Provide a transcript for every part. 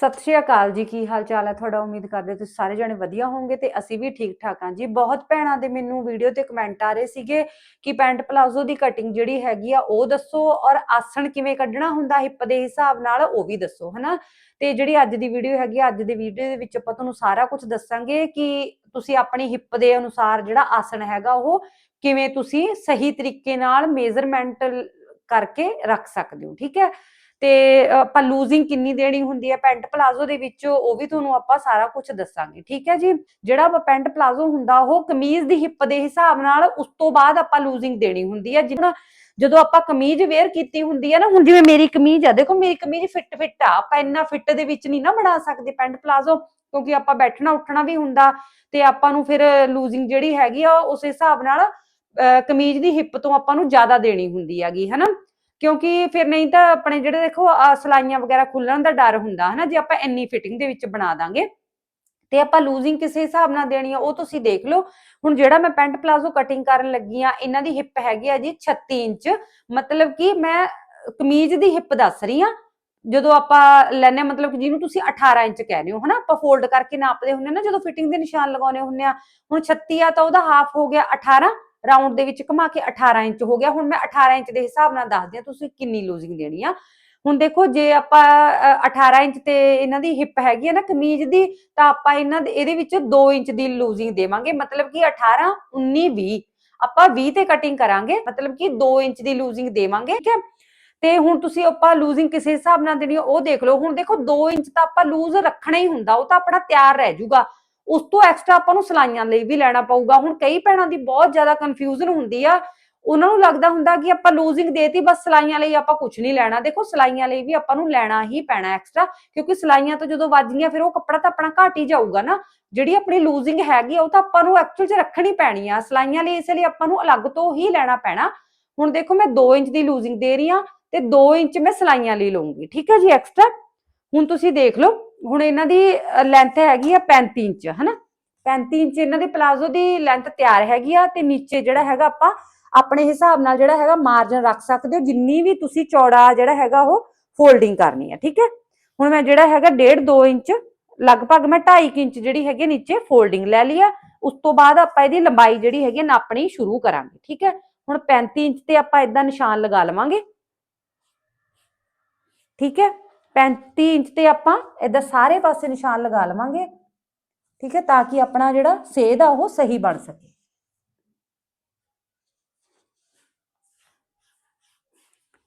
ਸਤਿ ਸ਼੍ਰੀ ਅਕਾਲ ਜੀ, ਕੀ ਹਾਲ ਚਾਲ ਹੈ ਤੁਹਾਡਾ? ਉਮੀਦ ਕਰਦੇ ਤੁਸੀਂ ਸਾਰੇ ਜਣੇ ਵਧੀਆ ਹੋਵੋਗੇ ਤੇ ਅਸੀਂ ਵੀ ਠੀਕ ਠਾਕ ਹਾਂ ਜੀ। ਬਹੁਤ ਭੈਣਾਂ ਦੇ ਮੈਨੂੰ ਵੀਡੀਓ ਤੇ ਕਮੈਂਟ ਆ ਰਹੇ ਸੀਗੇ ਕਿ ਪੈਂਟ ਪਲਾਜ਼ੋ ਦੀ ਕਟਿੰਗ ਜਿਹੜੀ ਹੈਗੀ ਆ, ਉਹ ਦੱਸੋ ਔਰ ਆਸਣ ਕਿਵੇਂ ਕੱਢਣਾ ਹੁੰਦਾ ਹਿੱਪ ਦੇ ਹਿਸਾਬ ਨਾਲ ਉਹ ਵੀ ਦੱਸੋ, ਹਨਾ? ਤੇ ਜਿਹੜੀ ਅੱਜ ਦੀ ਵੀਡੀਓ ਹੈਗੀ ਆ, ਅੱਜ ਦੀ ਵੀਡੀਓ ਦੇ ਵਿੱਚ ਆਪਾਂ ਤੁਹਾਨੂੰ ਸਾਰਾ ਕੁਝ ਦੱਸਾਂਗੇ ਕਿ ਤੁਸੀਂ ਆਪਣੀ ਹਿੱਪ ਦੇ ਅਨੁਸਾਰ ਜਿਹੜਾ ਆਸਣ ਹੈਗਾ, ਉਹ ਕਿਵੇਂ ਤੁਸੀਂ ਸਹੀ ਤਰੀਕੇ ਨਾਲ ਮੇਜ਼ਰਮੈਂਟ ਕਰਕੇ ਰੱਖ ਸਕਦੇ ਹੋ, ਠੀਕ ਹੈ? ਤੇ ਆਪਾਂ ਲੂਜ਼ਿੰਗ ਕਿੰਨੀ ਦੇਣੀ ਹੁੰਦੀ ਹੈ ਪੈਂਟ ਪਲਾਜ਼ੋ ਦੇ ਵਿੱਚ, ਉਹ ਵੀ ਤੁਹਾਨੂੰ ਆਪਾਂ ਸਾਰਾ ਕੁਝ ਦੱਸਾਂਗੇ, ਠੀਕ ਹੈ ਜੀ? ਜਿਹੜਾ ਆਪਾਂ ਪੈਂਟ ਪਲਾਜ਼ੋ ਹੁੰਦਾ, ਉਹ ਕਮੀਜ਼ ਦੀ ਹਿੱਪ ਦੇ ਹਿਸਾਬ ਨਾਲ ਉਸ ਤੋਂ ਬਾਅਦ ਆਪਾਂ ਲੂਜ਼ਿੰਗ ਦੇਣੀ ਹੁੰਦੀ ਹੈ। ਜਿਵੇਂ ਜਦੋਂ ਆਪਾਂ ਕਮੀਜ਼ ਵੇਅਰ ਕੀਤੀ ਹੁੰਦੀ ਹੈ ਨਾ, ਹੁਣ ਜਿਵੇਂ ਮੇਰੀ ਕਮੀਜ਼ ਆ, ਦੇਖੋ ਮੇਰੀ ਕਮੀਜ਼ ਫਿੱਟ ਫਿੱਟ ਆ, ਆਪਾਂ ਇੰਨਾ ਫਿੱਟ ਦੇ ਵਿੱਚ ਨਹੀਂ ਨਾ ਬਣਾ ਸਕਦੇ ਪੈਂਟ ਪਲਾਜ਼ੋ, ਕਿਉਂਕਿ ਆਪਾਂ ਬੈਠਣਾ ਉੱਠਣਾ ਵੀ ਹੁੰਦਾ ਤੇ ਆਪਾਂ ਨੂੰ ਫਿਰ ਲੂਜ਼ਿੰਗ ਜਿਹੜੀ ਹੈਗੀ ਆ, ਉਸ ਹਿਸਾਬ ਨਾਲ ਕਮੀਜ਼ ਦੀ ਹਿੱਪ ਤੋਂ ਆਪਾਂ ਨੂੰ ਜ਼ਿਆਦਾ ਦੇਣੀ ਹੁੰਦੀ ਹੈਗੀ, ਹਨਾ? ਕਿਉਂਕਿ ਫਿਰ ਨਹੀਂ ਤਾਂ ਆਪਣੇ ਜਿਹੜੇ ਦੇਖੋ ਸਲਾਈਆਂ ਵਗੈਰਾ ਖੁੱਲਣ ਦਾ ਡਰ ਹੁੰਦਾ, ਹਨਾ, ਜੇ ਆਪਾਂ ਇੰਨੀ ਫਿਟਿੰਗ ਦੇ ਵਿੱਚ ਬਣਾ ਦਾਂਗੇ। ਤੇ ਆਪਾਂ ਲੂਜ਼ਿੰਗ ਕਿਸੇ ਹਿਸਾਬ ਨਾਲ ਦੇਣੀ ਆ, ਉਹ ਤੁਸੀਂ ਦੇਖ ਲਓ। ਹੁਣ ਜਿਹੜਾ ਮੈਂ ਪੈਂਟ ਪਲਾਜ਼ੋ ਕਟਿੰਗ ਕਰਨ ਲੱਗੀ ਆ, ਇਹਨਾਂ ਦੀ ਹਿੱਪ ਹੈਗੀ ਆ ਜੀ 36 ਇੰਚ। ਮਤਲਬ ਕਿ ਮੈਂ ਕਮੀਜ਼ ਦੀ ਹਿੱਪ ਦੱਸ ਰਹੀ ਆ। ਜਦੋਂ ਆਪਾਂ ਲੈਨੇ ਮਤਲਬ ਕਿ ਜਿਹਨੂੰ ਤੁਸੀਂ 18 ਇੰਚ ਕਹਿ ਰਹੇ ਹੋ, ਹਨਾ, ਆਪਾਂ ਫੋਲਡ ਕਰਕੇ ਨਾਪਦੇ ਹੁੰਨੇ ਨਾ, ਜਦੋਂ ਫਿਟਿੰਗ ਦੇ ਨਿਸ਼ਾਨ ਲਗਾਉਣੇ ਹੁੰਨੇ ਆ। ਹੁਣ 36 ਆ ਤਾਂ ਉਹਦਾ ਹਾਫ ਹੋ ਗਿਆ 18 ਰਾਉਂਡ ਦੇ ਵਿੱਚ ਘੁਮਾ ਕੇ 18 ਇੰਚ ਹੋ ਗਿਆ। ਹੁਣ ਮੈਂ 18 ਇੰਚ ਦੇ ਹਿਸਾਬ ਨਾਲ ਦੱਸਦੀ ਆ ਤੁਸੀਂ ਕਿੰਨੀ ਲੂਜ਼ਿੰਗ ਦੇਣੀ ਆ। ਹੁਣ ਦੇਖੋ, ਜੇ ਆਪਾਂ 18 ਇੰਚ ਤੇ ਇਹਨਾਂ ਦੀ ਹਿੱਪ ਹੈਗੀ ਆ ਨਾ ਕਮੀਜ਼ ਦੀ, ਤਾਂ ਆਪਾਂ ਇਹਨਾਂ ਦੇ, ਇਹਦੇ ਵਿੱਚ 2 ਇੰਚ ਦੀ ਲੂਜ਼ਿੰਗ ਦੇਵਾਂਗੇ। ਮਤਲਬ ਕਿ 18 19 20 ਆਪਾਂ 20 ਤੇ ਕਟਿੰਗ ਕਰਾਂਗੇ, ਮਤਲਬ ਕਿ 2 ਇੰਚ ਦੀ ਲੂਜ਼ਿੰਗ ਦੇਵਾਂਗੇ, ਠੀਕ ਹੈ? ਤੇ ਹੁਣ ਤੁਸੀਂ ਆਪਾਂ ਲੂਜ਼ਿੰਗ ਕਿਸੇ ਹਿਸਾਬ ਨਾਲ ਦੇਣੀ ਉਹ ਦੇਖ ਲਓ। ਹੁਣ ਦੇਖੋ 2 ਇੰਚ ਤਾਂ ਆਪਾਂ ਲੂਜ਼ ਰੱਖਣਾ ਹੀ ਹੁੰਦਾ, ਉਹ ਤਾਂ ਆਪਣਾ ਤਿਆਰ ਰਹਿ ਜਾਊਗਾ ਉਸ ਤੋਂ ਐਕਸਟਰਾ ਆਪਾਂ ਨੂੰ ਸਲਾਈਆਂ ਲਈ ਵੀ ਲੈਣਾ ਪਊਗਾ। ਹੁਣ ਕਈ ਭੈਣਾਂ ਦੀ ਬਹੁਤ ਜ਼ਿਆਦਾ ਕਨਫਿਊਜ਼ਨ ਹੁੰਦੀ ਆ। ਉਹਨਾਂ ਨੂੰ ਲੱਗਦਾ ਹੁੰਦਾ ਕਿ ਆਪਾਂ ਲੂਜ਼ਿੰਗ ਦੇਤੀ, ਬਸ ਸਲਾਈਆਂ ਲਈ ਆਪਾਂ ਕੁਝ ਨਹੀਂ ਲੈਣਾ। ਦੇਖੋ, ਸਲਾਈਆਂ ਲਈ ਵੀ ਆਪਾਂ ਨੂੰ ਲੈਣਾ ਹੀ ਪੈਣਾ ਐਕਸਟਰਾ ਕਿਉਂਕਿ ਸਲਾਈਆਂ ਤੋਂ ਜਦੋਂ ਵੱਜ ਫਿਰ ਉਹ ਕੱਪੜਾ ਤਾਂ ਆਪਣਾ ਘਟ ਹੀ ਜਾਊਗਾ ਨਾ। ਜਿਹੜੀ ਆਪਣੀ ਲੂਜ਼ਿੰਗ ਹੈਗੀ ਆ, ਉਹ ਤਾਂ ਆਪਾਂ ਨੂੰ ਐਕਚੁਅਲ 'ਚ ਰੱਖਣੀ ਪੈਣੀ ਆ। ਸਲਾਈਆਂ ਲਈ ਇਸ ਲਈ ਆਪਾਂ ਨੂੰ ਅਲੱਗ ਤੋਂ ਹੀ ਲੈਣਾ ਪੈਣਾ। ਹੁਣ ਦੇਖੋ, ਮੈਂ 2 ਇੰਚ ਦੀ ਲੂਜ਼ਿੰਗ ਦੇ ਰਹੀ ਆ ਤੇ 2 ਇੰਚ ਮੈਂ ਸਲਾਈਆਂ ਲਈ ਲਵਾਂਗੀ ਠੀਕ ਹੈ ਜੀ ਐਕਸਟਰਾ ਹੁਣ ਤੁਸੀਂ ਦੇਖ ਲਓ। ਹੁਣ ਇਹਨਾਂ ਦੀ ਲੈਂਥ ਹੈਗੀ ਆ 35 ਇੰਚ, ਹਨਾ? 35 ਇੰਚ ਇਹਨਾਂ ਦੇ ਪਲਾਜ਼ੋ ਦੀ ਲੈਂਥ ਤਿਆਰ ਹੈਗੀ ਆ ਤੇ ਨੀਚੇ ਜਿਹੜਾ ਹੈਗਾ ਆਪਾਂ ਆਪਣੇ ਹਿਸਾਬ ਨਾਲ ਜਿਹੜਾ ਹੈਗਾ ਮਾਰਜਨ ਰੱਖ ਸਕਦੇ ਹੋ, ਜਿੰਨੀ ਵੀ ਤੁਸੀਂ ਚੌੜਾ ਜਿਹੜਾ ਹੈਗਾ ਉਹ ਫੋਲਡਿੰਗ ਕਰਨੀ ਹੈ ਠੀਕ ਹੈ? ਹੁਣ ਮੈਂ ਜਿਹੜਾ ਹੈਗਾ 1.5 2 ਇੰਚ, ਲਗਭਗ ਮੈਂ 2.5 ਇੰਚ ਜਿਹੜੀ ਹੈਗੀ ਨੀਚੇ ਫੋਲਡਿੰਗ ਲੈ ਲਈ ਆ, ਉਸ ਤੋਂ ਬਾਅਦ ਆਪਾਂ ਇਹਦੀ ਲੰਬਾਈ ਜਿਹੜੀ ਹੈਗੀ ਨਾਪਣੀ ਸ਼ੁਰੂ ਕਰਾਂਗੇ, ਠੀਕ ਹੈ? ਹੁਣ 35 ਇੰਚ ਤੇ ਆਪਾਂ ਇਦਾਂ ਨਿਸ਼ਾਨ ਲਗਾ ਲਵਾਂਗੇ, ਠੀਕ ਹੈ? 35 ਇੰਚ ਤੇ ਆਪਾਂ ਇਦਾਂ ਸਾਰੇ ਪਾਸੇ ਨਿਸ਼ਾਨ ਲਗਾ ਲਵਾਂਗੇ, ਠੀਕ ਹੈ, ਤਾਂ ਕਿ ਆਪਣਾ ਜਿਹੜਾ ਸੇਧ ਆ ਉਹ ਸਹੀ ਬਣ ਸਕੇ।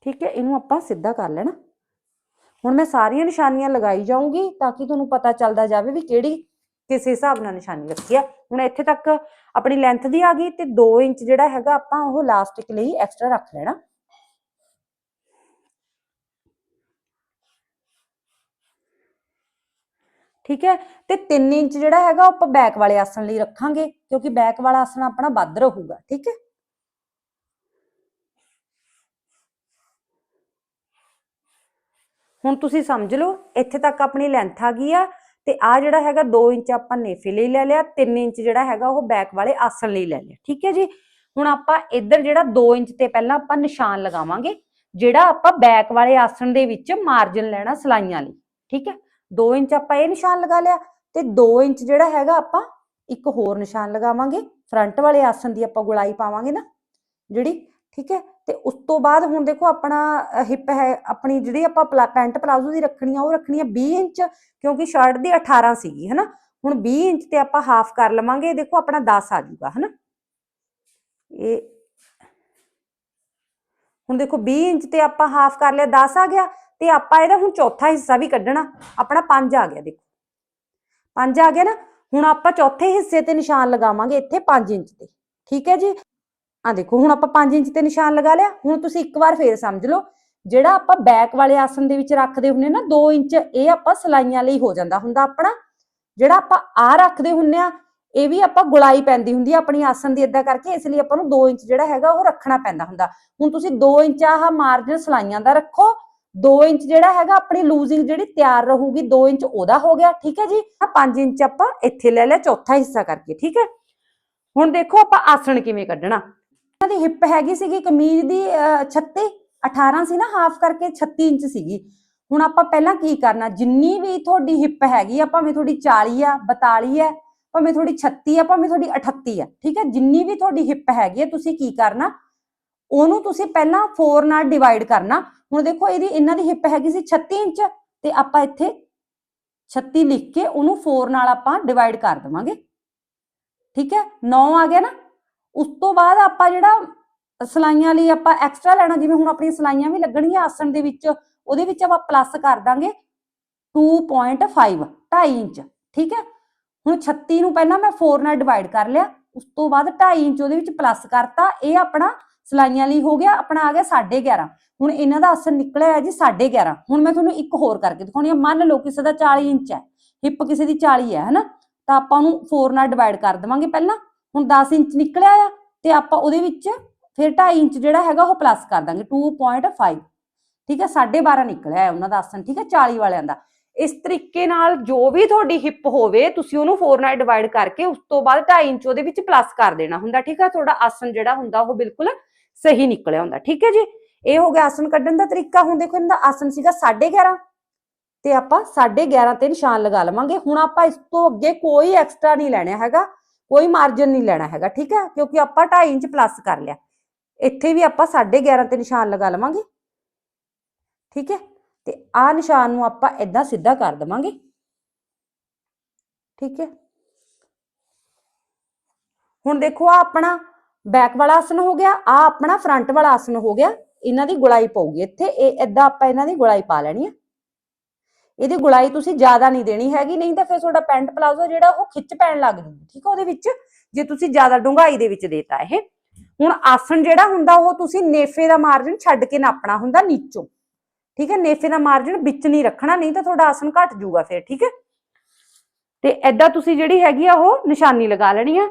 ਠੀਕ ਹੈ, ਇਹਨੂੰ ਆਪਾਂ ਸਿੱਧਾ ਕਰ ਲੈਣਾ। ਹੁਣ ਮੈਂ ਸਾਰੀਆਂ ਨਿਸ਼ਾਨੀਆਂ ਲਗਾਈ ਜਾਊਂਗੀ ਤਾਂ ਕਿ ਤੁਹਾਨੂੰ ਪਤਾ ਚੱਲਦਾ ਜਾਵੇ ਵੀ ਕਿਹੜੀ ਕਿਸ ਹਿਸਾਬ ਨਾਲ ਨਿਸ਼ਾਨੀ ਰੱਖੀ ਆ। ਹੁਣ ਇੱਥੇ ਤੱਕ ਆਪਣੀ ਲੈਂਥ ਦੀ ਆ ਗਈ ਤੇ 2 ਇੰਚ ਜਿਹੜਾ ਹੈਗਾ ਆਪਾਂ ਉਹ ਲਾਸਟਿਕ ਲਈ ਐਕਸਟਰਾ ਰੱਖ ਲੈਣਾ। ਠੀਕ ਹੈ? ਤੇ 3 ਇੰਚ ਜਿਹੜਾ ਹੈਗਾ ਉਹ ਆਪਾਂ ਬੈਕ ਵਾਲੇ ਆਸਣ ਲਈ ਰੱਖਾਂਗੇ, ਕਿਉਂਕਿ ਬੈਕ ਵਾਲਾ ਆਸਣ ਆਪਣਾ ਵੱਧ ਰਹੂਗਾ, ਠੀਕ ਹੈ? ਹੁਣ ਤੁਸੀਂ ਸਮਝ ਲਓ, ਇੱਥੇ ਤੱਕ ਆਪਣੀ ਲੈਂਥ ਆ ਗਈ ਆ, ਤੇ ਆ ਜਿਹੜਾ ਹੈਗਾ 2 ਇੰਚ ਆਪਾਂ ਨੇਫੇ ਲਈ ਲੈ ਲਿਆ 3 ਇੰਚ ਜਿਹੜਾ ਹੈਗਾ ਉਹ ਬੈਕ ਵਾਲੇ ਆਸਣ ਲਈ ਲੈ ਲਿਆ, ਠੀਕ ਹੈ ਜੀ? ਹੁਣ ਆਪਾਂ ਇੱਧਰ ਜਿਹੜਾ 2 ਇੰਚ ਤੇ ਪਹਿਲਾਂ ਆਪਾਂ ਨਿਸ਼ਾਨ ਲਗਾਵਾਂਗੇ, ਜਿਹੜਾ ਆਪਾਂ ਬੈਕ ਵਾਲੇ ਆਸਣ ਦੇ ਵਿੱਚ ਮਾਰਜਨ ਲੈਣਾ ਸਲਾਈਆਂ ਲਈ, ਠੀਕ ਹੈ? 2 ਇੰਚ ਆਪਾਂ ਇਹ ਨਿਸ਼ਾਨ ਲਗਾ ਲਿਆ ਤੇ 2 ਇੰਚ ਜਿਹੜਾ ਹੈਗਾ ਆਪਾਂ ਇੱਕ ਹੋਰ ਨਿਸ਼ਾਨ ਲਗਾਵਾਂਗੇ। ਫਰੰਟ ਵਾਲੇ ਆਸਨ ਦੀ ਆਪਾਂ ਗੁਲਾਈ ਪਾਵਾਂਗੇ ਨਾ, ਜਿਹੜੀ, ਠੀਕ ਹੈ? ਤੇ ਉਸ ਤੋਂ ਬਾਅਦ ਹੁਣ ਦੇਖੋ ਆਪਣਾ ਹਿੱਪ ਹੈ, ਆਪਣੀ ਜਿਹੜੀ ਆਪਾਂ ਪਲਾ- ਪੈਂਟ ਪਲਾਜ਼ੋ ਦੀ ਰੱਖਣੀ ਆ, ਉਹ ਰੱਖਣੀ ਆ 20 ਇੰਚ, ਕਿਉਂਕਿ ਸ਼ਰਟ ਦੀ 18 ਸੀਗੀ, ਹਨਾ? ਹੁਣ 20 ਇੰਚ ਤੇ ਆਪਾਂ ਹਾਫ ਕਰ ਲਵਾਂਗੇ ਦੇਖੋ ਆਪਣਾ 10 ਆ ਜਾਊਗਾ ਹਨਾ? ਇਹ ਹੁਣ ਦੇਖੋ 20 ਇੰਚ ਤੇ ਆਪਾਂ ਹਾਫ ਕਰ ਲਿਆ 10 ਆ ਗਿਆ ਤੇ ਆਪਾਂ ਇਹਦਾ ਹੁਣ ਚੌਥਾ ਹਿੱਸਾ ਵੀ ਕੱਢਣਾ, ਆਪਣਾ 5 ਆ ਗਿਆ ਦੇਖੋ। 5 ਆ ਗਿਆ ਨਾ, ਹੁਣ ਆਪਾਂ ਚੌਥੇ ਹਿੱਸੇ ਤੇ ਨਿਸ਼ਾਨ ਲਗਾਵਾਂਗੇ ਇੱਥੇ 5 ਇੰਚ ਤੇ, ਠੀਕ ਹੈ ਜੀ? ਆ ਦੇਖੋ, ਹੁਣ ਆਪਾਂ 5 ਇੰਚ ਤੇ ਨਿਸ਼ਾਨ ਲਗਾ ਲਿਆ, ਹੁਣ ਤੁਸੀਂ ਇੱਕ ਵਾਰ ਫੇਰ ਸਮਝ ਲਓ, ਜਿਹੜਾ ਆਪਾਂ ਬੈਕ ਵਾਲੇ ਆਸਨ ਦੇ ਵਿੱਚ ਰੱਖਦੇ ਹੁੰਨੇ ਨਾ 2 ਇੰਚ ਇਹ ਆਪਾਂ ਸਲਾਈਆਂ ਲਈ ਹੋ ਜਾਂਦਾ ਹੁੰਦਾ ਆਪਣਾ। ਜਿਹੜਾ ਆਪਾਂ ਆ ਰੱਖਦੇ ਹੁੰਨੇ ਆ, ਇਹ ਵੀ ਆਪਾਂ ਗੁਲਾਈ ਪੈਂਦੀ ਹੁੰਦੀ ਆ ਆਪਣੀ ਆਸਨ ਦੀ ਇਦਾਂ ਕਰਕੇ, ਇਸ ਲਈ ਆਪਾਂ ਨੂੰ 2 ਇੰਚ ਜਿਹੜਾ ਹੈਗਾ ਉਹ ਰੱਖਣਾ ਪੈਂਦਾ ਹੁੰਦਾ। ਹੁਣ ਤੁਸੀਂ 2 ਇੰਚ ਆਹ ਮਾਰਜਨ ਸਲਾਈਆਂ ਦਾ ਰੱਖੋ 2 ਇੰਚ ਜਿਹੜਾ ਹੈਗਾ ਆਪਣੀ ਲੂਜ਼ਿੰਗ ਜਿਹੜੀ ਤਿਆਰ ਰਹੂਗੀ 2 ਇੰਚ ਉਹਦਾ ਹੋ ਗਿਆ ਠੀਕ ਹੈ ਜੀ? ਆ 5 ਇੰਚ ਆਪਾਂ ਇੱਥੇ ਲੈ ਲਿਆ ਚੌਥਾ ਹਿੱਸਾ ਕਰਕੇ ਠੀਕ ਹੈ? ਹੁਣ ਦੇਖੋ ਆਪਾਂ ਆਸਣ ਕਿਵੇਂ ਕੱਢਣਾ। ਇਹਨਾਂ ਦੀ ਹਿੱਪ ਹੈਗੀ ਸੀਗੀ ਕਮੀਜ਼ ਦੀ ਅਹ, 36 18 ਸੀ ਨਾ ਹਾਫ ਕਰਕੇ 36 ਇੰਚ ਸੀਗੀ। ਹੁਣ ਆਪਾਂ ਪਹਿਲਾਂ ਕੀ ਕਰਨਾ? ਜਿੰਨੀ ਵੀ ਤੁਹਾਡੀ ਹਿੱਪ ਹੈਗੀ ਆ ਭਾਵੇਂ ਤੁਹਾਡੀ 40 ਆ 42 ਆ ਭਾਵੇਂ ਤੁਹਾਡੀ 36 ਆ ਭਾਵੇਂ ਤੁਹਾਡੀ 38 ਆ ਠੀਕ ਹੈ? ਜਿੰਨੀ ਵੀ ਤੁਹਾਡੀ ਹਿੱਪ ਹੈਗੀ ਆ ਤੁਸੀਂ ਕੀ ਕਰਨਾ? ਉਹਨੂੰ ਤੁਸੀਂ ਪਹਿਲਾਂ 4 ਨਾਲ ਡਿਵਾਈਡ ਕਰਨਾ। ਹੁਣ ਦੇਖੋ ਇਹਦੀ ਇਹਨਾਂ ਦੀ ਹਿੱਪ ਹੈਗੀ ਸੀ 36 ਇੰਚ ਤੇ ਆਪਾਂ ਇੱਥੇ 36 ਲਿਖ ਕੇ ਉਹਨੂੰ 4 ਨਾਲ ਆਪਾਂ ਡਿਵਾਈਡ ਕਰ ਦੇਵਾਂਗੇ। ਠੀਕ ਹੈ? 9 ਆ ਗਿਆ ਨਾ। ਉਸ ਤੋਂ ਬਾਅਦ ਆਪਾਂ ਜਿਹੜਾ ਸਲਾਈਆਂ ਲਈ ਆਪਾਂ ਐਕਸਟਰਾ ਲੈਣਾ, ਜਿਵੇਂ ਹੁਣ ਆਪਣੀਆਂ ਸਲਾਈਆਂ ਵੀ ਲੱਗਣਗੀਆਂ ਆਸਣ ਦੇ ਵਿੱਚ, ਉਹਦੇ ਵਿੱਚ ਆਪਾਂ ਪਲੱਸ ਕਰ ਦਾਂਗੇ 2.5 2.5 ਇੰਚ। ਠੀਕ ਹੈ? ਹੁਣ 36 ਨੂੰ ਪਹਿਲਾਂ ਮੈਂ 4 ਨਾਲ ਡਿਵਾਈਡ ਕਰ ਲਿਆ। ਉਸ ਤੋਂ ਬਾਅਦ 2.5 ਇੰਚ ਉਹਦੇ ਵਿੱਚ ਪਲੱਸ ਕਰਤਾ। ਇਹ ਆਪਣਾ ਸਲਾਈਆਂ ਲਈ ਹੋ ਗਿਆ, ਆਪਣਾ ਆ ਗਿਆ 11.5 ਹੁਣ ਇਹਨਾਂ ਦਾ ਆਸਣ ਨਿਕਲਿਆ ਹੈ ਜੀ 11.5 ਹੁਣ ਮੈਂ ਤੁਹਾਨੂੰ ਇੱਕ ਹੋਰ ਕਰਕੇ ਦਿਖਾਉਣੀ ਆ। ਮੰਨ ਲਓ ਕਿਸੇ ਦਾ 40 ਇੰਚ ਹੈ, ਹਿੱਪ ਕਿਸੇ ਦੀ 40 ਹੈ, ਹਨਾ? ਤਾਂ ਆਪਾਂ ਉਹਨੂੰ 4 ਨਾਲ ਡਿਵਾਈਡ ਕਰ ਦੇਵਾਂਗੇ ਪਹਿਲਾਂ। ਹੁਣ 10 ਇੰਚ ਨਿਕਲਿਆ ਆ ਤੇ ਆਪਾਂ ਉਹਦੇ ਵਿੱਚ ਫਿਰ 2.5 ਇੰਚ ਜਿਹੜਾ ਹੈਗਾ ਉਹ ਪਲੱਸ ਕਰ ਦਾਂਗੇ 2.5 ਠੀਕ ਹੈ 12.5 ਨਿਕਲਿਆ ਹੈ ਉਹਨਾਂ ਦਾ ਆਸਣ ਠੀਕ ਹੈ 40 ਵਾਲਿਆਂ ਦਾ। ਇਸ ਤਰੀਕੇ ਨਾਲ ਜੋ ਵੀ ਤੁਹਾਡੀ ਹਿੱਪ ਹੋਵੇ, ਤੁਸੀਂ ਉਹਨੂੰ 4 ਨਾਲ ਡਿਵਾਈਡ ਕਰਕੇ ਉਸ ਤੋਂ ਬਾਅਦ 2.5 ਇੰਚ ਉਹਦੇ ਵਿੱਚ ਪਲੱਸ ਕਰ ਦੇਣਾ ਹੁੰਦਾ, ਠੀਕ ਹੈ? ਤੁਹਾਡਾ ਆਸਨ ਜਿਹੜਾ ਹੁੰਦਾ ਉਹ ਬਿਲਕੁਲ ਸਹੀ ਨਿਕਲਿਆ ਹੁੰਦਾ, ਠੀਕ ਹੈ ਜੀ? ਇਹ ਹੋ ਗਿਆ ਆਸਨ ਕੱਢਣ ਦਾ ਤਰੀਕਾ। ਹੁਣ ਦੇਖੋ, ਇਹਦਾ ਆਸਣ ਸੀਗਾ 11.5 ਤੇ ਆਪਾਂ 11.5 ਤੇ ਨਿਸ਼ਾਨ ਲਗਾ ਲਵਾਂਗੇ। ਹੁਣ ਆਪਾਂ ਇਸ ਤੋਂ ਅੱਗੇ ਕੋਈ ਐਕਸਟਰਾ ਨਹੀਂ ਲੈਣਾ ਹੈਗਾ, ਕੋਈ ਮਾਰਜਨ ਨਹੀਂ ਲੈਣਾ ਹੈਗਾ, ਠੀਕ ਹੈ? ਕਿਉਂਕਿ ਆਪਾਂ 2.5 ਇੰਚ ਪਲੱਸ ਕਰ ਲਿਆ। ਇੱਥੇ ਵੀ ਆਪਾਂ 11.5 ਤੇ ਨਿਸ਼ਾਨ ਲਗਾ ਲਵਾਂਗੇ। ਠੀਕ ਹੈ? ਤੇ ਆ ਨਿਸ਼ਾਨ ਨੂੰ ਆਪਾਂ ਇਦਾਂ ਸਿੱਧਾ ਕਰ ਦਵਾਂਗੇ। ਠੀਕ ਹੈ? ਹੁਣ ਦੇਖੋ ਆ ਆਪਣਾ ਬੈਕ ਵਾਲਾ ਆਸਨ ਹੋ ਗਿਆ ਆ ਆਪਣਾ ਫਰੰਟ ਵਾਲਾ ਆਸਨ ਹੋ ਗਿਆ, ਇਹਨਾਂ ਦੀ ਗੁਲਾਈ ਪਊਗੀ ਇੱਥੇ, ਇਹ ਇਦਾਂ ਆਪਾਂ ਇਹਨਾਂ ਦੀ ਗੁਲਾਈ ਪਾ ਲੈਣੀ ਹੈ ਇਹਦੀ ਗੁਲਾਈ ਤੁਸੀਂ ਜ਼ਿਆਦਾ ਨਹੀਂ ਦੇਣੀ ਹੈਗੀ, ਨਹੀਂ ਤਾਂ ਫਿਰ ਤੁਹਾਡਾ ਪੈਂਟ ਪਲਾਜ਼ੋ ਜਿਹੜਾ ਉਹ ਖਿੱਚ ਪੈਣ ਲੱਗ ਜੂਗੀ, ਠੀਕ ਹੈ ਉਹਦੇ ਵਿੱਚ, ਜੇ ਤੁਸੀਂ ਜ਼ਿਆਦਾ ਡੂੰਘਾਈ ਦੇ ਵਿੱਚ ਦੇਤਾ ਇਹ। ਹੁਣ ਆਸਣ ਜਿਹੜਾ ਹੁੰਦਾ ਉਹ ਤੁਸੀਂ ਨੇਫੇ ਦਾ ਮਾਰਜਨ ਛੱਡ ਕੇ ਨਾਪਣਾ ਹੁੰਦਾ ਨੀਚੋਂ, ਠੀਕ ਹੈ ਨੇਫੇ ਦਾ ਮਾਰਜਨ ਵਿੱਚ ਨਹੀਂ ਰੱਖਣਾ, ਨਹੀਂ ਤਾਂ ਤੁਹਾਡਾ ਆਸਣ ਘਟ ਜੂਗਾ ਫਿਰ, ਠੀਕ ਹੈ ਤੇ ਐਦਾਂ ਤੁਸੀਂ ਜਿਹੜੀ ਹੈਗੀ ਆ ਉਹ ਨਿਸ਼ਾਨੀ ਲਗਾ ਲੈਣੀ ਆ,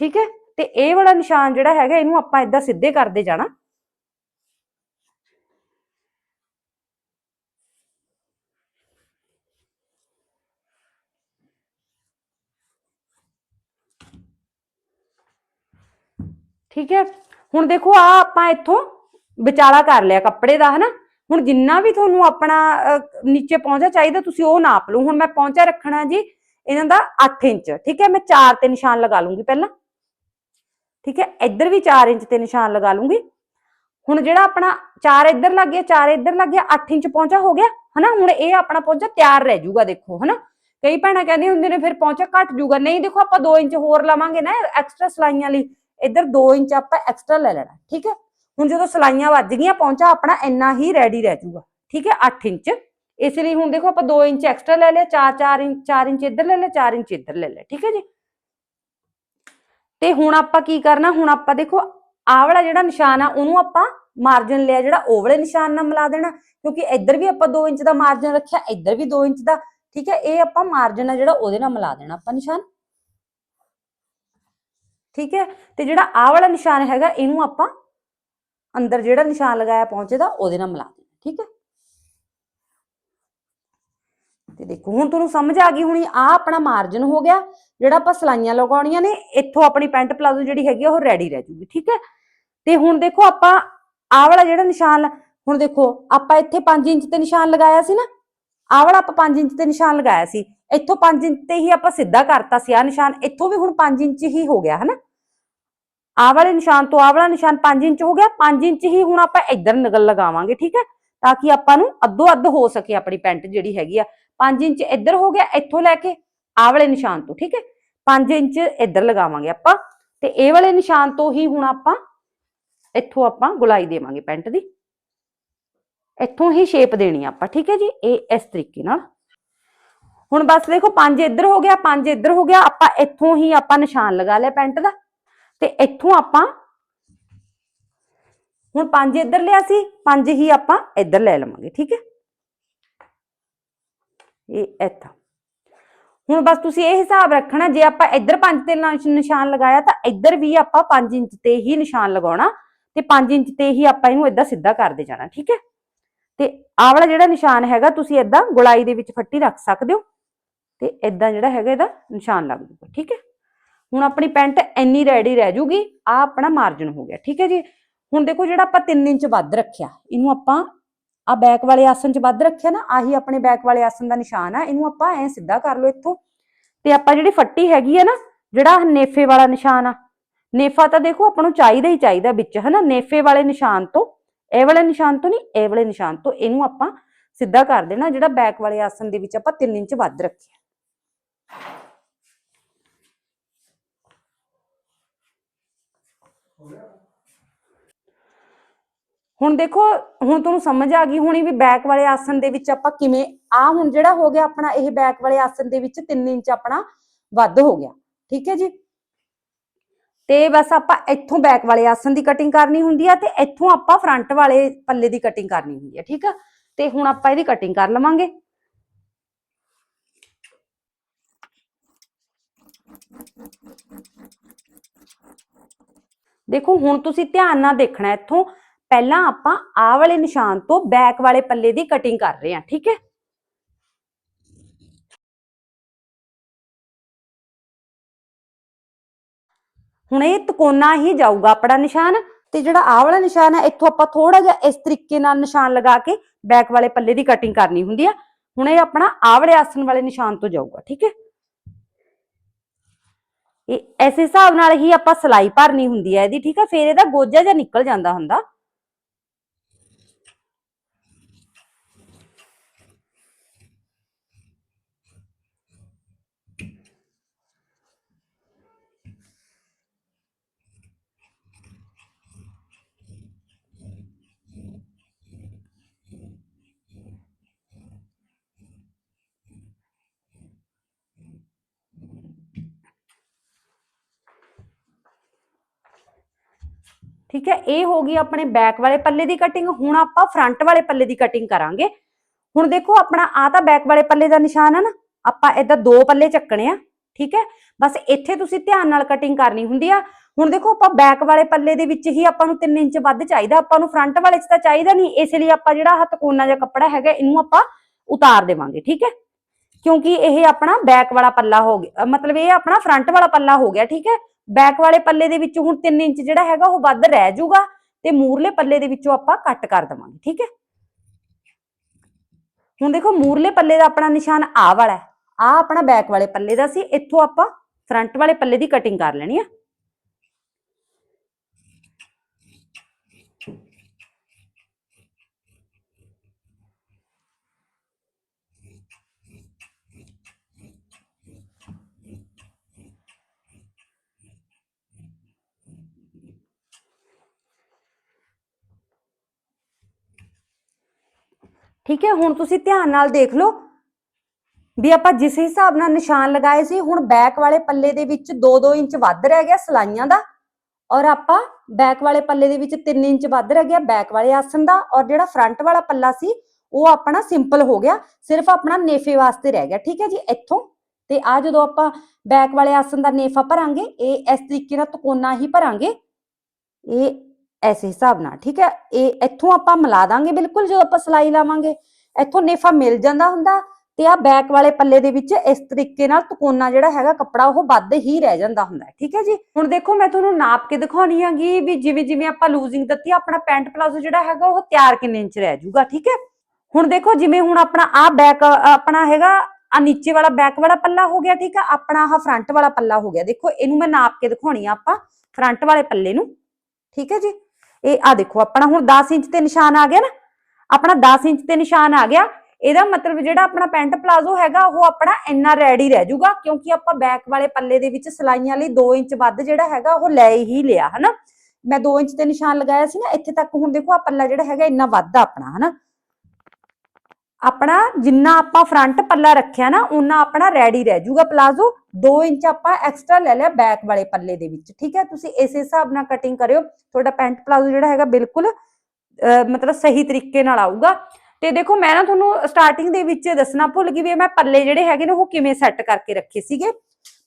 ਠੀਕ ਹੈ ਤੇ ਇਹ ਵਾਲਾ ਨਿਸ਼ਾਨ ਜਿਹੜਾ ਹੈਗਾ, ਇਹਨੂੰ ਆਪਾਂ ਐਦਾਂ ਸਿੱਧੇ ਕਰਦੇ ਜਾਣਾ। ਠੀਕ ਹੈ? ਹੁਣ ਦੇਖੋ, ਆ ਆਪਾਂ ਇੱਥੋਂ ਵਿਚਾਲਾ ਕਰ ਲਿਆ ਕੱਪੜੇ ਦਾ, ਹਨਾ? ਹੁਣ ਜਿੰਨਾ ਵੀ ਤੁਹਾਨੂੰ ਆਪਣਾ ਨੀਚੇ ਪਹੁੰਚਾ ਚਾਹੀਦਾ, ਤੁਸੀਂ ਉਹ ਨਾਪ ਲਓ। ਹੁਣ ਮੈਂ ਪਹੁੰਚਾ ਰੱਖਣਾ ਜੀ ਇਹਨਾਂ ਦਾ 8 ਇੰਚ। ਠੀਕ ਹੈ? ਮੈਂ 4 ਤੇ ਨਿਸ਼ਾਨ ਲਗਾ ਲੂੰਗੀ ਪਹਿਲਾਂ। ਠੀਕ ਹੈ, ਇੱਧਰ ਵੀ 4 ਇੰਚ ਤੇ ਨਿਸ਼ਾਨ ਲਗਾ ਲੂੰਗੀ। ਹੁਣ ਜਿਹੜਾ ਆਪਣਾ 4 ਇੱਧਰ ਲੱਗ ਗਿਆ 4 ਇੱਧਰ ਲੱਗ ਗਿਆ 8 ਇੰਚ ਪਹੁੰਚਾ ਹੋ ਗਿਆ, ਹਨਾ? ਹੁਣ ਇਹ ਆਪਣਾ ਪਹੁੰਚਾ ਤਿਆਰ ਰਹਿ ਜਾਊਗਾ ਦੇਖੋ, ਹਨਾ? ਕਈ ਭੈਣਾਂ ਕਹਿੰਦੀਆਂ ਹੁੰਦੀਆਂ ਨੇ, ਫਿਰ ਪਹੁੰਚਾ ਘਟ ਜਾਊਗਾ ਨਹੀਂ ਦੇਖੋ, ਆਪਾਂ 2 ਇੰਚ ਹੋਰ ਲਵਾਂਗੇ ਨਾ, ਐਕਸਟਰਾ ਸਲਾਈਆਂ ਲਈ। ਇੱਧਰ 2 ਇੰਚ ਆਪਾਂ ਐਕਸਟਰਾ ਲੈ ਲੈਣਾ, ਠੀਕ ਹੈ? ਹੁਣ ਜਦੋਂ ਸਲਾਈਆਂ ਵੱਜ ਗਈਆਂ ਪਹੁੰਚਾ ਆਪਣਾ ਇੰਨਾ ਹੀ ਰੈਡੀ ਰਹਿ ਜਾਊਗਾ ਠੀਕ ਹੈ? 8 ਇੰਚ। ਇਸ ਲਈ ਹੁਣ ਦੇਖੋ, ਆਪਾਂ 2 ਇੰਚ ਐਕਸਟਰਾ ਲੈ ਲਿਆ 4 4 ਇੰਚ 4 ਇੰਚ ਇੱਧਰ ਲੈ ਲਿਆ 4 ਇੰਚ ਇੱਧਰ ਲੈ ਲਿਆ, ਠੀਕ ਹੈ ਜੀ? ਤੇ ਹੁਣ ਆਪਾਂ ਕੀ ਕਰਨਾ? ਹੁਣ ਆਪਾਂ ਦੇਖੋ, ਆਹ ਵਾਲਾ ਜਿਹੜਾ ਨਿਸ਼ਾਨ ਆ, ਉਹਨੂੰ ਆਪਾਂ ਮਾਰਜਨ ਲਿਆ, ਜਿਹੜਾ ਉਹ ਵਾਲੇ ਨਿਸ਼ਾਨ ਨਾਲ ਮਿਲਾ ਦੇਣਾ। ਕਿਉਂਕਿ ਇੱਧਰ ਵੀ ਆਪਾਂ 2 ਇੰਚ ਦਾ ਮਾਰਜਨ ਰੱਖਿਆ, ਇੱਧਰ ਵੀ 2 ਇੰਚ ਦਾ, ਠੀਕ ਹੈ? ਇਹ ਆਪਾਂ ਮਾਰਜਨ ਆ ਜਿਹੜਾ ਉਹਦੇ ਨਾਲ ਮਿਲਾ ਦੇਣਾ ਆਪਾਂ ਨਿਸ਼ਾਨ। ਠੀਕ ਹੈ? ਤੇ ਜਿਹੜਾ ਆਹ ਵਾਲਾ ਨਿਸ਼ਾਨ ਹੈਗਾ, ਇਹਨੂੰ ਆਪਾਂ ਅੰਦਰ ਜਿਹੜਾ ਨਿਸ਼ਾਨ ਲਗਾਇਆ ਪਹੁੰਚੇ ਦਾ, ਉਹਦੇ ਨਾਲ ਮਿਲਾ ਦੇਣਾ, ਠੀਕ ਹੈ? ਤੇ ਦੇਖੋ, ਹੁਣ ਤੁਹਾਨੂੰ ਸਮਝ ਆ ਗਈ ਹੋਣੀ ਆ ਆਪਣਾ ਮਾਰਜਨ ਹੋ ਗਿਆ, ਜਿਹੜਾ ਆਪਾਂ ਸਲਾਈਆਂ ਲਗਾਉਣੀਆਂ ਨੇ, ਇੱਥੋਂ ਆਪਣੀ ਪੈਂਟ ਪਲਾਜ਼ੋ ਜਿਹੜੀ ਹੈਗੀ ਆ, ਉਹ ਰੈਡੀ ਰਹਿ ਜੂਗੀ, ਠੀਕ ਹੈ? ਤੇ ਹੁਣ ਦੇਖੋ, ਆਪਾਂ ਆਹ ਵਾਲਾ ਜਿਹੜਾ ਨਿਸ਼ਾਨ ਹੁਣ ਦੇਖੋ, ਆਪਾਂ ਇੱਥੇ 5 ਇੰਚ ਤੇ ਨਿਸ਼ਾਨ ਲਗਾਇਆ ਸੀ ਨਾ, ਆਹ ਵਾਲਾ ਆਪਾਂ 5 ਇੰਚ ਤੇ ਨਿਸ਼ਾਨ ਲਗਾਇਆ ਸੀ, ਇੱਥੋਂ 5 ਇੰਚ ਤੇ ਹੀ ਆਪਾਂ ਸਿੱਧਾ ਕਰਤਾ ਸੀ ਆ ਨਿਸ਼ਾਨ, ਇੱਥੋਂ ਵੀ ਹੁਣ 5 ਇੰਚ ਹੀ ਹੋ ਗਿਆ, ਹਨਾ? ਆਹ ਵਾਲੇ ਨਿਸ਼ਾਨ ਤੋਂ ਆਹ ਵਾਲਾ ਨਿਸ਼ਾਨ 5 ਇੰਚ ਹੋ ਗਿਆ 5 ਇੰਚ ਹੀ ਹੁਣ ਆਪਾਂ ਇੱਧਰ ਨਗਲ ਲਗਾਵਾਂਗੇ, ਠੀਕ ਹੈ? ਤਾਂ ਕਿ ਆਪਾਂ ਨੂੰ ਅੱਧੋ ਅੱਧ ਹੋ ਸਕੇ ਆਪਣੀ ਪੈਂਟ ਜਿਹੜੀ ਹੈਗੀ ਆ 5 ਇੰਚ ਇੱਧਰ ਹੋ ਗਿਆ, ਇੱਥੋਂ ਲੈ ਕੇ ਆਹ ਵਾਲੇ ਨਿਸ਼ਾਨ ਤੋਂ, ਠੀਕ ਹੈ? 5 ਇੰਚ ਇੱਧਰ ਲਗਾਵਾਂਗੇ ਆਪਾਂ ਤੇ ਇਹ ਵਾਲੇ ਨਿਸ਼ਾਨ ਤੋਂ ਹੀ ਹੁਣ ਆਪਾਂ ਇੱਥੋਂ ਆਪਾਂ ਗੁਲਾਈ ਦੇਵਾਂਗੇ ਪੈਂਟ ਦੀ। ਇੱਥੋਂ ਹੀ ਸ਼ੇਪ ਦੇਣੀ ਆਪਾਂ, ਠੀਕ ਹੈ ਜੀ? ਇਹ ਇਸ ਤਰੀਕੇ ਨਾਲ। ਹੁਣ ਬਸ ਦੇਖੋ 5 ਇੱਧਰ ਹੋ ਗਿਆ 5 ਇੱਧਰ ਹੋ ਗਿਆ, ਆਪਾਂ ਇੱਥੋਂ ਹੀ ਆਪਾਂ ਨਿਸ਼ਾਨ ਲਗਾ ਲਿਆ ਪੈਂਟ ਦਾ ਤੇ ਇੱਥੋਂ ਆਪਾਂ ਹੁਣ 5 ਇੱਧਰ ਲਿਆ ਸੀ 5 ਹੀ ਆਪਾਂ ਇੱਧਰ ਲੈ ਲਵਾਂਗੇ, ਠੀਕ ਹੈ? ਇਹ ਇੱਥਾ। ਹੁਣ ਬਸ ਤੁਸੀਂ ਇਹ ਹਿਸਾਬ ਰੱਖਣਾ, ਜੇ ਆਪਾਂ ਇੱਧਰ 5 ਤੇ ਨਿਸ਼ਾਨ ਲਗਾਇਆ, ਤਾਂ ਇੱਧਰ ਵੀ ਆਪਾਂ 5 ਇੰਚ ਤੇ ਹੀ ਨਿਸ਼ਾਨ ਲਗਾਉਣਾ ਤੇ 5 ਇੰਚ ਤੇ ਹੀ ਆਪਾਂ ਇਹਨੂੰ ਇਦਾਂ ਸਿੱਧਾ ਕਰਦੇ ਜਾਣਾ, ਠੀਕ ਹੈ? ਤੇ ਆਹ ਵਾਲਾ ਜਿਹੜਾ ਨਿਸ਼ਾਨ ਹੈਗਾ, ਤੁਸੀਂ ਇਦਾਂ ਗੁਲਾਈ ਦੇ ਵਿੱਚ ਫੱਟੀ ਰੱਖ ਸਕਦੇ ਹੋ ਤੇ ਇਦਾਂ ਜਿਹੜਾ ਹੈਗਾ ਇਹਦਾ ਨਿਸ਼ਾਨ ਲੱਗ ਜੂਗਾ, ਠੀਕ ਹੈ? ਹੁਣ ਆਪਣੀ ਪੈਂਟ ਇੰਨੀ ਰੈਡੀ ਰਹਿ ਜੂਗੀ ਆ ਆਪਣਾ ਮਾਰਜਨ ਹੋ ਗਿਆ, ਠੀਕ ਹੈ ਜੀ? ਹੁਣ ਦੇਖੋ ਜਿਹੜਾ ਆਪਾਂ 3 ਇੰਚ ਵੱਧ ਰੱਖਿਆ, ਇਹਨੂੰ ਆਪਾਂ ਆ ਬੈਕ ਵਾਲੇ ਆਸਨ 'ਚ ਵੱਧ ਰੱਖਿਆ ਨਾ, ਆਹੀ ਆਪਣੇ ਬੈਕ ਵਾਲੇ ਆਸਨ ਦਾ ਨਿਸ਼ਾਨ ਆ, ਇਹਨੂੰ ਆਪਾਂ ਐ ਸਿੱਧਾ ਕਰ ਲਓ ਇੱਥੋਂ। ਤੇ ਆਪਾਂ ਜਿਹੜੀ ਫੱਟੀ ਹੈਗੀ ਆ ਨਾ, ਜਿਹੜਾ ਨੇਫੇ ਵਾਲਾ ਨਿਸ਼ਾਨ ਆ, ਨੇਫਾ ਤਾਂ ਦੇਖੋ ਆਪਾਂ ਨੂੰ ਚਾਹੀਦਾ ਹੀ ਚਾਹੀਦਾ ਵਿੱਚ, ਹਨਾ? ਨੇਫੇ ਵਾਲੇ ਨਿਸ਼ਾਨ ਤੋਂ, ਇਹ ਵਾਲੇ ਨਿਸ਼ਾਨ ਤੋਂ ਨਹੀਂ, ਇਹ ਵਾਲੇ ਨਿਸ਼ਾਨ ਤੋਂ ਇਹਨੂੰ ਆਪਾਂ ਸਿੱਧਾ ਕਰ ਦੇਣਾ, ਜਿਹੜਾ ਬੈਕ ਵਾਲੇ ਆਸਨ ਦੇ ਵਿੱਚ ਆਪਾਂ 3 ਇੰਚ ਵੱਧ ਰੱਖਿਆ। ਹੁਣ ਦੇਖੋ, ਹੁਣ ਤੁਹਾਨੂੰ ਸਮਝ ਆ ਗਈ ਹੋਣੀ ਵੀ ਬੈਕ ਵਾਲੇ ਆਸਨ ਦੇ ਵਿੱਚ ਆਪਾਂ ਕਿਵੇਂ ਆ ਹੁਣ ਜਿਹੜਾ ਹੋ ਗਿਆ ਆਪਣਾ, ਇਹ ਬੈਕ ਵਾਲੇ ਆਸਨ ਦੇ ਵਿੱਚ 3 ਇੰਚ ਆਪਣਾ ਵੱਧ ਹੋ ਗਿਆ। ਠੀਕ ਹੈ ਜੀ? ਤੇ ਬਸ ਆਪਾਂ ਇੱਥੋਂ ਬੈਕ ਵਾਲੇ ਆਸਨ ਦੀ ਕਟਿੰਗ ਕਰਨੀ ਹੁੰਦੀ ਆ ਤੇ ਇੱਥੋਂ ਆਪਾਂ ਫਰੰਟ ਵਾਲੇ ਪੱਲੇ ਦੀ ਕਟਿੰਗ ਕਰਨੀ ਹੁੰਦੀ ਆ, ਠੀਕ ਆ? ਤੇ ਹੁਣ ਆਪਾਂ ਇਹਦੀ ਕਟਿੰਗ ਕਰ ਲਵਾਂਗੇ। ਦੇਖੋ, ਹੁਣ ਤੁਸੀਂ ਧਿਆਨ ਨਾਲ ਦੇਖਣਾ ਇੱਥੋਂ ਪਹਿਲਾਂ ਆਪਾਂ ਆਹ ਵਾਲੇ ਨਿਸ਼ਾਨ ਤੋਂ ਬੈਕ ਵਾਲੇ ਪੱਲੇ ਦੀ ਕਟਿੰਗ ਕਰ ਰਹੇ ਹਾਂ, ਠੀਕ ਹੈ? ਹੁਣ ਇਹ ਤਕੋਨਾ ਹੀ ਜਾਊਗਾ ਆਪਣਾ ਨਿਸ਼ਾਨ ਤੇ ਜਿਹੜਾ ਆਹ ਵਾਲਾ ਨਿਸ਼ਾਨ ਹੈ, ਇੱਥੋਂ ਆਪਾਂ ਥੋੜਾ ਜਿਹਾ ਇਸ ਤਰੀਕੇ ਨਾਲ ਨਿਸ਼ਾਨ ਲਗਾ ਕੇ ਬੈਕ ਵਾਲੇ ਪੱਲੇ ਦੀ ਕਟਿੰਗ ਕਰਨੀ ਹੁੰਦੀ ਆ। ਹੁਣ ਇਹ ਆਪਣਾ ਆਹ ਵਾਲੇ ਆਸਨ ਵਾਲੇ ਨਿਸ਼ਾਨ ਤੋਂ ਜਾਊਗਾ, ਠੀਕ ਹੈ? ਇਹ ਐਸੇ ਹਿਸਾਬ ਨਾਲ ਹੀ ਆਪਾਂ ਸਲਾਈ ਭਰਨੀ ਹੁੰਦੀ ਹੈ ਇਹਦੀ, ਠੀਕ ਹੈ? ਫਿਰ ਇਹਦਾ ਗੋਜਾ ਜਿਹਾ ਨਿਕਲ ਜਾਂਦਾ ਹੁੰਦਾ। ਠੀਕ ਹੈ, ਇਹ ਹੋ ਗਈ ਆਪਣੇ ਬੈਕ ਵਾਲੇ ਪੱਲੇ ਦੀ ਕਟਿੰਗ ਹੁਣ ਆਪਾਂ ਫਰੰਟ ਵਾਲੇ ਪੱਲੇ ਦੀ ਕਟਿੰਗ ਕਰਾਂਗੇ। ਹੁਣ ਦੇਖੋ, ਆਪਣਾ ਆ ਤਾਂ ਬੈਕ ਵਾਲੇ ਪੱਲੇ ਦਾ ਨਿਸ਼ਾਨ ਹੈ ਨਾ, ਆਪਾਂ ਇਦਾਂ ਦੋ ਪੱਲੇ ਚੱਕਣੇ ਆ, ਠੀਕ ਹੈ? ਬਸ ਇੱਥੇ ਤੁਸੀਂ ਧਿਆਨ ਨਾਲ ਕਟਿੰਗ ਕਰਨੀ ਹੁੰਦੀ ਆ। ਹੁਣ ਦੇਖੋ, ਆਪਾਂ ਬੈਕ ਵਾਲੇ ਪੱਲੇ ਦੇ ਵਿੱਚ ਹੀ ਆਪਾਂ ਨੂੰ 3 ਇੰਚ ਵੱਧ ਚਾਹੀਦਾ, ਆਪਾਂ ਨੂੰ ਫਰੰਟ ਵਾਲੇ 'ਚ ਤਾਂ ਚਾਹੀਦਾ ਨਹੀਂ, ਇਸ ਲਈ ਆਪਾਂ ਜਿਹੜਾ ਹੱਥ ਕੋਨਾ ਜਿਹਾ ਕੱਪੜਾ ਹੈਗਾ, ਇਹਨੂੰ ਆਪਾਂ ਉਤਾਰ ਦੇਵਾਂਗੇ, ਠੀਕ ਹੈ? ਕਿਉਂਕਿ ਇਹ ਆਪਣਾ ਬੈਕ ਵਾਲਾ ਪੱਲਾ ਹੋ ਗਿਆ, ਮਤਲਬ ਇਹ ਆਪਣਾ ਫਰੰਟ ਵਾਲਾ ਪੱਲਾ ਹੋ ਗਿਆ, ਠੀਕ ਹੈ? ਬੈਕ ਵਾਲੇ ਪੱਲੇ ਦੇ ਵਿੱਚ ਹੁਣ 3 ਇੰਚ ਜਿਹੜਾ ਹੈਗਾ ਉਹ ਵੱਧ ਰਹਿ ਜਾਊਗਾ ਤੇ ਮੂਰਲੇ ਪੱਲੇ ਦੇ ਵਿੱਚੋਂ ਆਪਾਂ ਕੱਟ ਕਰ ਦਵਾਂਗੇ, ਠੀਕ ਹੈ? ਹੁਣ ਦੇਖੋ ਮੂਰਲੇ ਪੱਲੇ ਦਾ ਆਪਣਾ ਨਿਸ਼ਾਨ ਆ ਵਾਲਾ ਹੈ। ਆ ਆਪਣਾ ਬੈਕ ਵਾਲੇ ਪੱਲੇ ਦਾ ਸੀ, ਇੱਥੋਂ ਆਪਾਂ ਫਰੰਟ ਵਾਲੇ ਪੱਲੇ ਦੀ ਕਟਿੰਗ ਕਰ ਲੈਣੀ ਆ। ਠੀਕ ਹੈ, ਹੁਣ ਤੁਸੀਂ ਧਿਆਨ ਨਾਲ ਦੇਖ ਲਓ ਵੀ ਆਪਾਂ ਜਿਸ ਹਿਸਾਬ ਨਾਲ ਨਿਸ਼ਾਨ ਲਗਾਏ ਸੀ, ਹੁਣ ਬੈਕ ਵਾਲੇ ਪੱਲੇ ਦੇ ਵਿੱਚ 2-2 ਇੰਚ ਵੱਧ ਰਹਿ ਗਿਆ ਸਲਾਈਆਂ ਦਾ ਔਰ ਆਪਾਂ ਬੈਕ ਵਾਲੇ ਪੱਲੇ ਦੇ ਵਿੱਚ 3 ਇੰਚ ਵੱਧ ਰਹਿ ਗਿਆ ਬੈਕ ਵਾਲੇ ਆਸਨ ਦਾ ਔਰ ਜਿਹੜਾ ਫਰੰਟ ਵਾਲਾ ਪੱਲਾ ਸੀ, ਉਹ ਆਪਣਾ ਸਿੰਪਲ ਹੋ ਗਿਆ, ਸਿਰਫ ਆਪਣਾ ਨੇਫੇ ਵਾਸਤੇ ਰਹਿ ਗਿਆ, ਠੀਕ ਹੈ ਜੀ, ਇੱਥੋਂ। ਤੇ ਆ ਜਦੋਂ ਆਪਾਂ ਬੈਕ ਵਾਲੇ ਆਸਨ ਦਾ ਨੇਫਾ ਭਰਾਂਗੇ, ਇਹ ਇਸ ਤਰੀਕੇ ਨਾਲ ਤਕੋਨਾ ਹੀ ਭਰਾਂਗੇ, ਇਹ ਐਸੇ ਹਿਸਾਬ ਨਾਲ, ਠੀਕ ਹੈ? ਇਹ ਇੱਥੋਂ ਆਪਾਂ ਮਿਲਾ ਦਾਂਗੇ ਬਿਲਕੁਲ ਜਦੋਂ ਆਪਾਂ ਸਲਾਈ ਲਾਵਾਂਗੇ। ਇੱਥੋਂ ਨੇਫਾ ਮਿਲ ਜਾਂਦਾ ਹੁੰਦਾ ਤੇ ਆ ਬੈਕ ਵਾਲੇ ਪੱਲੇ ਦੇ ਵਿੱਚ ਇਸ ਤਰੀਕੇ ਨਾਲ ਤਕੋਨਾ ਜਿਹੜਾ ਹੈਗਾ ਕੱਪੜਾ ਉਹ ਵੱਧ ਹੀ ਰਹਿ ਜਾਂਦਾ ਹੁੰਦਾ, ਠੀਕ ਹੈ ਜੀ? ਹੁਣ ਦੇਖੋ, ਮੈਂ ਤੁਹਾਨੂੰ ਨਾਪ ਕੇ ਦਿਖਾਉਣੀ ਹੈਗੀ ਵੀ ਜਿਵੇਂ ਜਿਵੇਂ ਆਪਾਂ ਲੂਜ਼ਿੰਗ ਦਿੱਤੀ, ਆਪਣਾ ਪੈਂਟ ਪਲਾਜ਼ੋ ਜਿਹੜਾ ਹੈਗਾ ਉਹ ਤਿਆਰ ਕਿੰਨੇ ਇੰਚ ਰਹਿ ਜਾਊਗਾ, ਠੀਕ ਹੈ? ਹੁਣ ਦੇਖੋ, ਜਿਵੇਂ ਹੁਣ ਆਪਣਾ ਆ ਬੈਕ ਆਪਣਾ ਹੈਗਾ ਆ ਨੀਚੇ ਵਾਲਾ ਬੈਕ ਵਾਲਾ ਪੱਲਾ ਹੋ ਗਿਆ, ਠੀਕ ਆ ਆਪਣਾ ਆਹ ਫਰੰਟ ਵਾਲਾ ਪੱਲਾ ਹੋ ਗਿਆ। ਦੇਖੋ, ਇਹਨੂੰ ਮੈਂ ਨਾਪ ਕੇ ਦਿਖਾਉਣੀ ਆ ਆਪਾਂ ਫਰੰਟ ਵਾਲੇ ਪੱਲੇ ਨੂੰ, ਠੀਕ ਹੈ ਜੀ? ਇਹ ਆ ਦੇਖੋ, ਆਪਣਾ ਹੁਣ 10 ਇੰਚ ਤੇ ਨਿਸ਼ਾਨ ਆ ਗਿਆ ਨਾ, ਆਪਣਾ 10 ਇੰਚ ਤੇ ਨਿਸ਼ਾਨ ਆ ਗਿਆ, ਇਹਦਾ ਮਤਲਬ ਜਿਹੜਾ ਆਪਣਾ ਪੈਂਟ ਪਲਾਜ਼ੋ ਹੈਗਾ, ਉਹ ਆਪਣਾ ਇੰਨਾ ਰੈਡੀ ਰਹਿ ਜਾਊਗਾ, ਕਿਉਂਕਿ ਆਪਾਂ ਬੈਕ ਵਾਲੇ ਪੱਲੇ ਦੇ ਵਿੱਚ ਸਲਾਈਆਂ ਲਈ 2 ਇੰਚ ਵੱਧ ਜਿਹੜਾ ਹੈਗਾ, ਉਹ ਲੈ ਹੀ ਲਿਆ, ਹਨਾ? ਮੈਂ 2 ਇੰਚ ਤੇ ਨਿਸ਼ਾਨ ਲਗਾਇਆ ਸੀ ਨਾ, ਇੱਥੇ ਤੱਕ ਹੁਣ ਦੇਖੋ ਆ ਪੱਲਾ ਜਿਹੜਾ ਹੈਗਾ ਇੰਨਾ ਵੱਧ ਆ ਆਪਣਾ, ਹਨਾ? ਆਪਣਾ ਜਿੰਨਾ ਆਪਾਂ ਫਰੰਟ ਪੱਲਾ ਰੱਖਿਆ ਨਾ ਉਹਨਾਂ ਆਪਣਾ ਰੈਡੀ ਰਹਿ ਜਾਊਗਾ ਪਲਾਜ਼ੋ 2 ਇੰਚ ਆਪਾਂ ਐਕਸਟਰਾ ਲੈ ਲਿਆ ਬੈਕ ਵਾਲੇ ਪੱਲੇ ਦੇ ਵਿੱਚ, ਠੀਕ ਹੈ? ਤੁਸੀਂ ਇਸੇ ਹਿਸਾਬ ਨਾਲ ਕਟਿੰਗ ਕਰਿਓ, ਤੁਹਾਡਾ ਪੈਂਟ ਪਲਾਜ਼ੋ ਜਿਹੜਾ ਹੈਗਾ ਬਿਲਕੁਲ ਮਤਲਬ ਸਹੀ ਤਰੀਕੇ ਨਾਲ ਆਊਗਾ। ਤੇ ਦੇਖੋ, ਮੈਂ ਨਾ ਤੁਹਾਨੂੰ ਸਟਾਰਟਿੰਗ ਦੇ ਵਿੱਚ ਦੱਸਣਾ ਭੁੱਲ ਗਈ ਵੀ ਮੈਂ ਪੱਲੇ ਜਿਹੜੇ ਹੈਗੇ ਨੇ ਉਹ ਕਿਵੇਂ ਸੈੱਟ ਕਰਕੇ ਰੱਖੇ ਸੀਗੇ।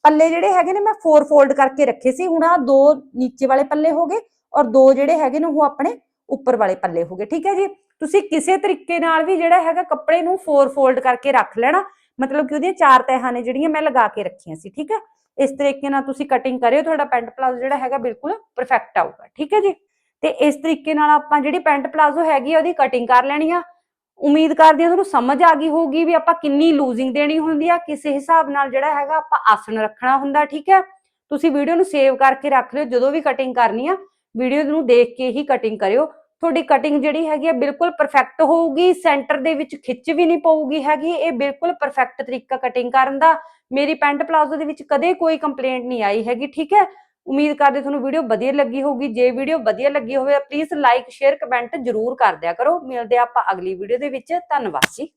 ਪੱਲੇ ਜਿਹੜੇ ਹੈਗੇ ਨੇ ਮੈਂ 4 ਫੋਲਡ ਕਰਕੇ ਰੱਖੇ ਸੀ, ਹੁਣ ਆ ਦੋ ਨੀਚੇ ਵਾਲੇ ਪੱਲੇ ਹੋ ਗਏ ਔਰ ਦੋ ਜਿਹੜੇ ਹੈਗੇ ਨੇ ਉਹ ਆਪਣੇ ਉੱਪਰ ਵਾਲੇ ਪੱਲੇ ਹੋ ਗਏ, ਠੀਕ ਹੈ ਜੀ? ਤੁਸੀਂ ਕਿਸੇ ਤਰੀਕੇ ਨਾਲ ਵੀ ਜਿਹੜਾ ਹੈਗਾ ਕੱਪੜੇ ਨੂੰ 4 ਫੋਲਡ ਕਰਕੇ ਰੱਖ ਲੈਣਾ ਮਤਲਬ ਕਿ ਉਹਦੀਆਂ ਚਾਰ ਤਹਿਾਂ ਨੇ ਜਿਹੜੀਆਂ ਮੈਂ ਲਗਾ ਕੇ ਰੱਖੀਆਂ ਸੀ, ਠੀਕ ਹੈ ਇਸ ਤਰੀਕੇ ਨਾਲ ਤੁਸੀਂ ਕਟਿੰਗ ਕਰਿਓ, ਤੁਹਾਡਾ ਪੈਂਟ ਪਲਾਜ਼ੋ ਜਿਹੜਾ ਹੈਗਾ ਬਿਲਕੁਲ ਪਰਫੈਕਟ ਆਊਗਾ, ਠੀਕ ਹੈ ਜੀ? ਤੇ ਇਸ ਤਰੀਕੇ ਨਾਲ ਆਪਾਂ ਜਿਹੜੀ ਪੈਂਟ ਪਲਾਜ਼ੋ ਹੈਗੀ ਆ, ਉਹਦੀ ਕਟਿੰਗ ਕਰ ਲੈਣੀ ਆ। ਉਮੀਦ ਕਰਦੇ ਹਾਂ ਤੁਹਾਨੂੰ ਸਮਝ ਆ ਗਈ ਹੋਊਗੀ ਵੀ ਆਪਾਂ ਕਿੰਨੀ ਲੂਜ਼ਿੰਗ ਦੇਣੀ ਹੁੰਦੀ ਆ, ਕਿਸੇ ਹਿਸਾਬ ਨਾਲ ਜਿਹੜਾ ਹੈਗਾ ਆਪਾਂ ਆਸਣ ਰੱਖਣਾ ਹੁੰਦਾ, ਠੀਕ ਹੈ ਤੁਸੀਂ ਵੀਡੀਓ ਨੂੰ ਸੇਵ ਕਰਕੇ ਰੱਖ ਲਿਓ, ਜਦੋਂ ਵੀ ਕਟਿੰਗ ਕਰਨੀ ਆ ਵੀਡੀਓ ਨੂੰ ਦੇਖ ਕੇ ਹੀ ਕਟਿੰਗ ਕਰਿਓ। ਤੁਹਾਡੀ ਕਟਿੰਗ ਜਿਹੜੀ ਹੈਗੀ ਆ ਬਿਲਕੁਲ ਪਰਫੈਕਟ ਹੋਊਗੀ ਸੈਂਟਰ ਦੇ ਵਿੱਚ ਖਿੱਚ ਵੀ ਨਹੀਂ ਪਊਗੀ ਹੈਗੀ, ਇਹ ਬਿਲਕੁਲ ਪਰਫੈਕਟ ਤਰੀਕਾ ਕਟਿੰਗ ਕਰਨ ਦਾ। ਮੇਰੀ ਪੈਂਟ ਪਲਾਜ਼ੋ ਦੇ ਵਿੱਚ ਕਦੇ ਕੋਈ ਕੰਪਲੇਂਟ ਨਹੀਂ ਆਈ ਹੈਗੀ, ਠੀਕ ਹੈ? ਉਮੀਦ ਕਰਦੇ ਤੁਹਾਨੂੰ ਵੀਡੀਓ ਵਧੀਆ ਲੱਗੀ ਹੋਊਗੀ। ਜੇ ਵੀਡੀਓ ਵਧੀਆ ਲੱਗੀ ਹੋਵੇ ਪਲੀਜ਼ ਲਾਈਕ ਸ਼ੇਅਰ ਕਮੈਂਟ ਜ਼ਰੂਰ ਕਰ ਦਿਆ ਕਰੋ। ਮਿਲਦੇ ਆਪਾਂ ਅਗਲੀ ਵੀਡੀਓ ਦੇ ਵਿੱਚ। ਧੰਨਵਾਦ ਜੀ।